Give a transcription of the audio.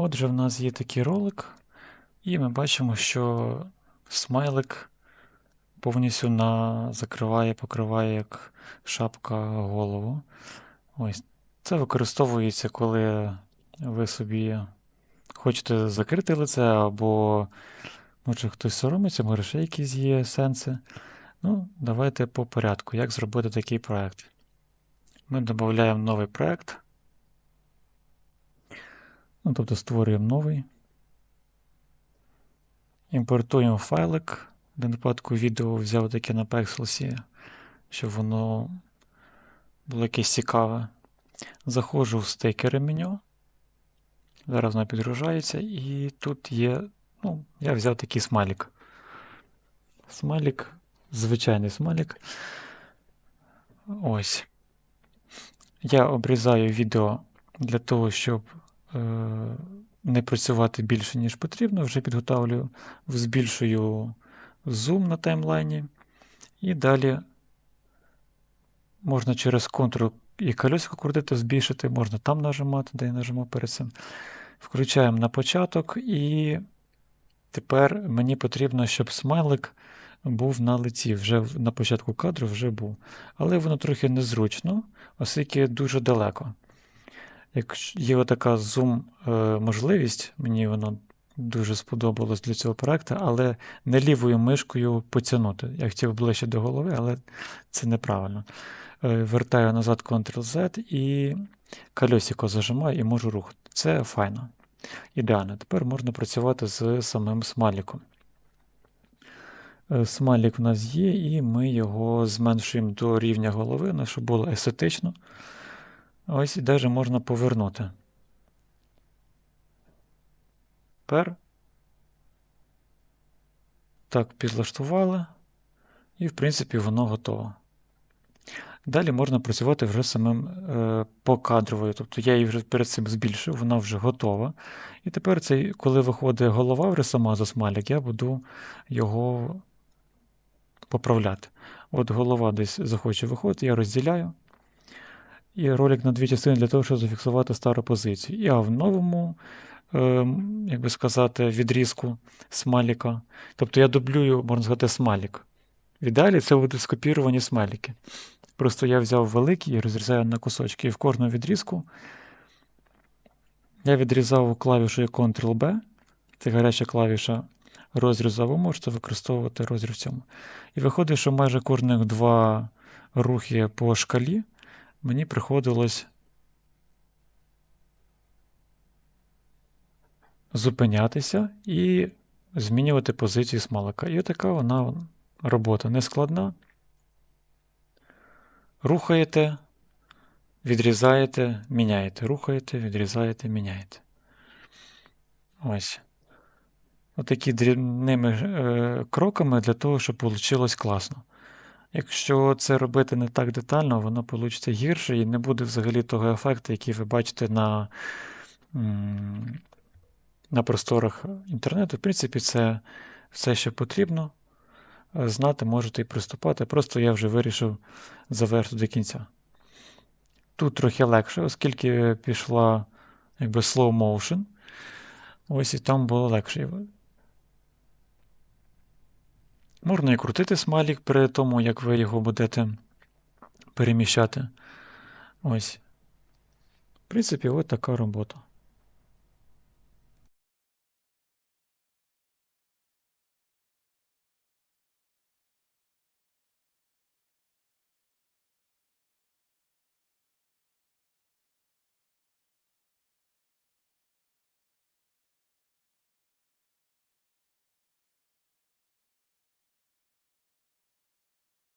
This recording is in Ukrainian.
Отже, в нас є такий ролик, і ми бачимо, що смайлик повністю на... закриває, покриває як шапка голову. Ось. Це використовується, коли ви собі хочете закрити лице, або може хтось соромиться, може ще якісь є сенси. Ну, давайте по порядку, як зробити такий проект. Ми додаємо новий проект. Ну, тобто створюємо новий. Імпортуємо файлик. В даному випадку відео взяв таке на Pexels, щоб воно було якесь цікаве. Заходжу в стейкери меню. Зараз воно підгружається, і тут є. Ну, я взяв такий смайлик. Смайлик, звичайний смайлик. Ось. Я обрізаю відео для того, щоб не працювати більше, ніж потрібно. Вже підготовлю, збільшую зум на таймлайні. І далі можна через Ctrl і колесико крутити, збільшити, можна там нажимати, де я нажимав перед цим. Включаємо на початок, і тепер мені потрібно, щоб смайлик був на лиці. Вже на початку кадру вже був. Але воно трохи незручно, оскільки дуже далеко. Якщо є така зум-можливість, мені воно дуже сподобалось для цього проекту, але не лівою мишкою потягнути. Я хотів ближче до голови, але це неправильно. Е, Вертаю назад Ctrl-Z і колесико зажимаю і можу рухати. Це файно. Ідеально. Тепер можна працювати з самим смайліком. Е, Смайлік в нас є, і ми його зменшуємо до рівня голови, ну, щоб було естетично. Ось і навіть можна повернути. Тепер так підлаштували, і, в принципі, воно готово. Далі можна працювати вже самим е, покадровою. Тобто я її вже перед цим збільшив, вона вже готова. І тепер, цей, коли виходить голова вже сама за смайлик, я буду його поправляти. От голова десь захоче виходити, я розділяю. І ролик на дві частини для того, щоб зафіксувати стару позицію. А в новому, е, як би сказати, відрізку смайліка. Тобто я дублюю, можна сказати, смайлік. В ідеалі це будуть скопіровані смайліки. Просто я взяв великий і розрізаю на кусочки. І в кожному відрізку я відрізав клавішою Ctrl-B. Це гаряча клавіша розрізу, ви можете використовувати розріз в цьому. І виходить, що майже кожних два рухи по шкалі мені приходилось зупинятися і змінювати позицію смалика. І така вона робота нескладна. Рухаєте, відрізаєте, міняєте. Рухаєте, відрізаєте, міняєте. Ось. Отакі дрібними е, кроками для того, щоб вийшло класно. Якщо це робити не так детально, воно вийде гірше і не буде взагалі того ефекту, який ви бачите на на просторах інтернету. В принципі, це все, що потрібно знати, можете і приступати. Просто я вже вирішив завершити до кінця. Тут трохи легше, оскільки пішла якби slow motion. Ось і там було легше. Можна і крутити смайлік при тому, як ви його будете переміщати. Ось. В принципі, от така робота.